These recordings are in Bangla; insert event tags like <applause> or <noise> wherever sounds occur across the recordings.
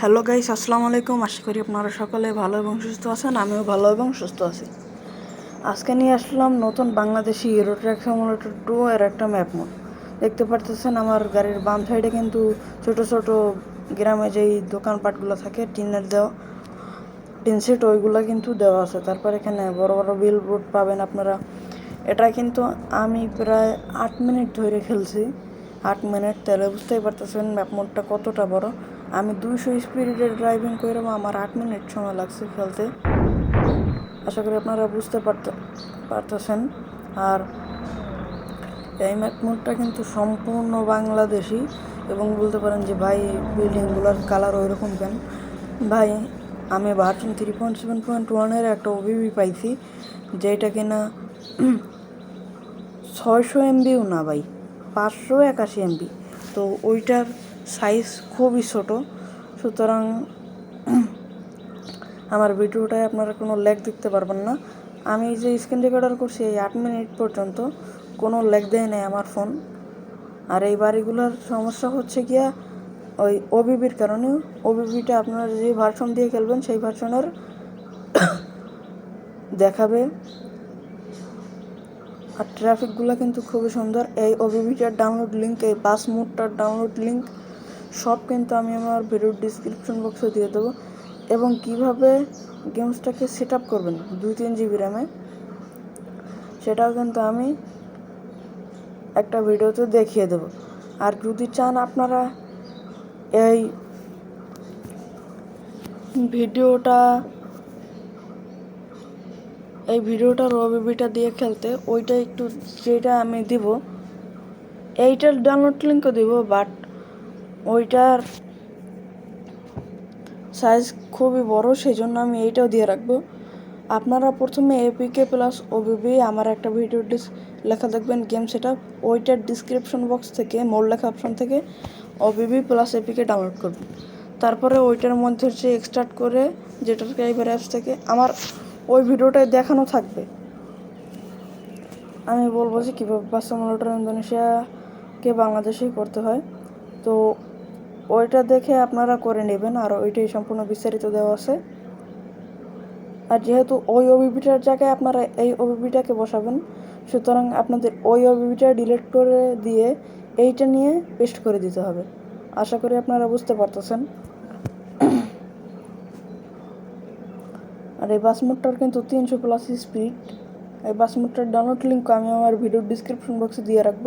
হ্যালো গাইস, আসসালামু আলাইকুম। আশা করি আপনারা সকলে ভালো এবং সুস্থ আছেন, আমিও ভালো এবং সুস্থ আছি। আজকে নিয়ে আসলাম নতুন Bangladeshi Euro Truck Simulator two এর একটা ম্যাপ মোড দেখতে পারতেছেন আমার গাড়ির বাম সাইডে কিন্তু ছোট ছোট গ্রামে যেই দোকানপাটগুলো থাকে, টিনের দেওয়া, টিন সেট, ওইগুলো কিন্তু দেওয়া আছে। তারপর এখানে বড় বড় বিল বোর্ড পাবেন আপনারা। এটা কিন্তু আমি প্রায় আট মিনিট ধরে খেলছি। আট মিনিট, তাহলে বুঝতেই পারতেছেন ম্যাপ মোডটা কতটা বড়। আমি দুইশো স্পিডে ড্রাইভিং করে আমার আট মিনিট সময় লাগছে খেলতে আশা করি আপনারা বুঝতে পারতে পারতেছেন। আর এই ম্যাপ মোডটা কিন্তু সম্পূর্ণ বাংলাদেশি এবং বলতে পারেন যে ভাই বিল্ডিংগুলোর কালার ওই রকম কেন? ভাই, আমি version three point seven point ওয়ানের একটা ওবিবি পাইছি, যেটা কিনা <clears throat> ছয়শো এমবিও না ভাই, পাঁচশো একাশি এমবি তো ওইটার সাইজ খুবই ছোট। সুতরাং আমার ভিডিওটায় আপনারা কোনো ল্যাগ দেখতে পারবেন না। আমি যে স্ক্রিন রেকর্ডার করছি এই আট মিনিট পর্যন্ত কোনো ল্যাগ দেয় নাই আমার ফোন আর এই বাড়িগুলোর সমস্যা হচ্ছে গিয়া ওই ওবিবির কারণে ওবিবিটা আপনারা যে ভার্সন দিয়ে খেলবেন সেই ভার্সনের দেখাবে। আর ট্রাফিকগুলো কিন্তু খুবই সুন্দর। এই ওবিবিটার ডাউনলোড লিঙ্ক এই বাস মোডটার ডাউনলোড লিঙ্ক সব কিন্তু আমি আমার ভিডিওর ডিসক্রিপশন বক্সে দিয়ে দেবো। এবং কীভাবে গেমসটাকে সেট আপ করবেন, দুই তিন জিবি র্যামে সেটাও কিন্তু আমি একটা ভিডিওতে দেখিয়ে দেব। আর যদি চান আপনারা এই ভিডিওটা, এই ভিডিওটার ওবিবিটা দিয়ে খেলতে, ওইটা একটু যেটা আমি দিব, এইটার ডাউনলোড লিঙ্কও দিব বাট ওইটার সাইজ খুবই বড় সেই জন্য আমি এইটাও দিয়ে রাখব। আপনারা প্রথমে এপিকে প্লাস ওবিবি আমার একটা ভিডিও ডিস লেখা দেখবেন গেম সেটা ওইটার ডিসক্রিপশন বক্স থেকে মোর লেখা অপশন থেকে ওবিবি প্লাস এপিকে ডাউনলোড করবেন। তারপরে ওইটার মধ্যে হচ্ছে এক্সট্রাক্ট করে যেটার ক্রাইবার অ্যাপস থেকে, আমার ওই ভিডিওটায় দেখানো থাকবে। আমি বলব যে কীভাবে বাস মোটর ইন্দোনেশিয়াকে বাংলাদেশেই করতে হয়। তো ওইটা দেখে আপনারা করে নেবেন আর ওইটাই সম্পূর্ণ বিস্তারিত দেওয়া আছে। আর যেহেতু ওই ওবিপিটার জায়গায় আপনারা এই ওবিপিটাকে বসাবেন, সুতরাং আপনাদের ওই ওবিপিটা ডিলিট করে দিয়ে এইটা নিয়ে পেস্ট করে দিতে হবে। আশা করি আপনারা বুঝতে পারতেছেন। আর এই বাস মোটটার কিন্তু তিনশো প্লাস স্পিড এই বাস মোটটার ডাউনলোড লিঙ্ক আমি আমার ভিডিওর ডিসক্রিপশন বক্সে দিয়ে রাখব।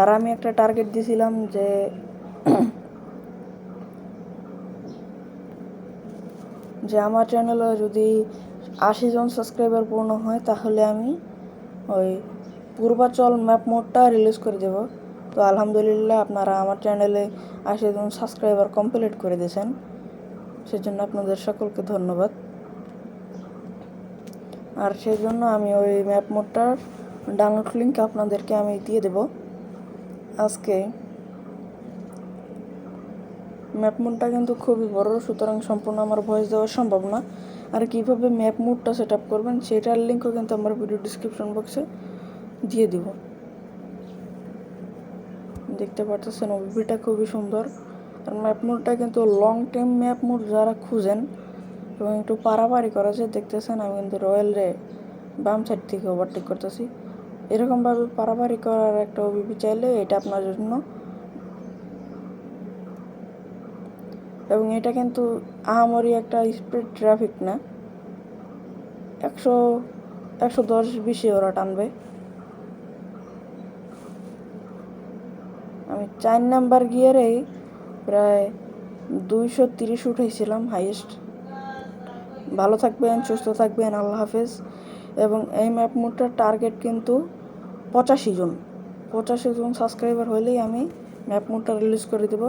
আর আমি একটা টার্গেট দিয়েছিলাম যে যে আমার চ্যানেলে যদি আশি জন সাবস্ক্রাইবার পূর্ণ হয়, তাহলে আমি ওই পূর্বাচল ম্যাপ মোডটা রিলিজ করে দেব। তো আলহামদুলিল্লাহ আপনারা আমার চ্যানেলে আশি জন সাবস্ক্রাইবার কমপ্লিট করে দিয়েছেন। সেজন্য আপনাদের সকলকে ধন্যবাদ। আর সেই জন্য আমি ওই ম্যাপ মোডটার ডাউনলোড লিঙ্ক আপনাদেরকে আমি দিয়ে দেব। আজকে ম্যাপ মোডটা কিন্তু খুবই বড়, সুতরাং সম্পূর্ণ আমার ভয়েস দেওয়া সম্ভব না। আর কীভাবে ম্যাপ মোডটা সেট আপ করবেন সেটার লিঙ্কও কিন্তু আমার ভিডিও ডিসক্রিপশন বক্সে দিয়ে দিব। দেখতে পারতেছেন ওবিপিটা খুবই সুন্দর। আর ম্যাপ মোডটা কিন্তু লং টাইম ম্যাপ মোড যারা খুঁজেন এবং একটু পারাপারি করা যায়, দেখতেছেন আমি কিন্তু রয়্যাল রে বাম সাইড থেকে ওভারটেক করতেছি। এরকমভাবে পারাপারি করার একটা ওবিপি চাইলে এটা আপনার জন্য এবং এটা কিন্তু আহামরি একটা স্পিড ট্রাফিক না। একশো একশো দশ বিশে ওরা টানবে। আমি চার নাম্বার গিয়ারেই প্রায় দুইশো তিরিশ উঠেছিলাম হাইয়েস্ট ভালো থাকবেন, সুস্থ থাকবেন, আল্লাহ হাফেজ। এবং এই ম্যাপ মুডটার টার্গেট কিন্তু পঁচাশি জন। পঁচাশি জন সাবস্ক্রাইবার হলেই আমি ম্যাপ মুডটা রিলিজ করে দেবো।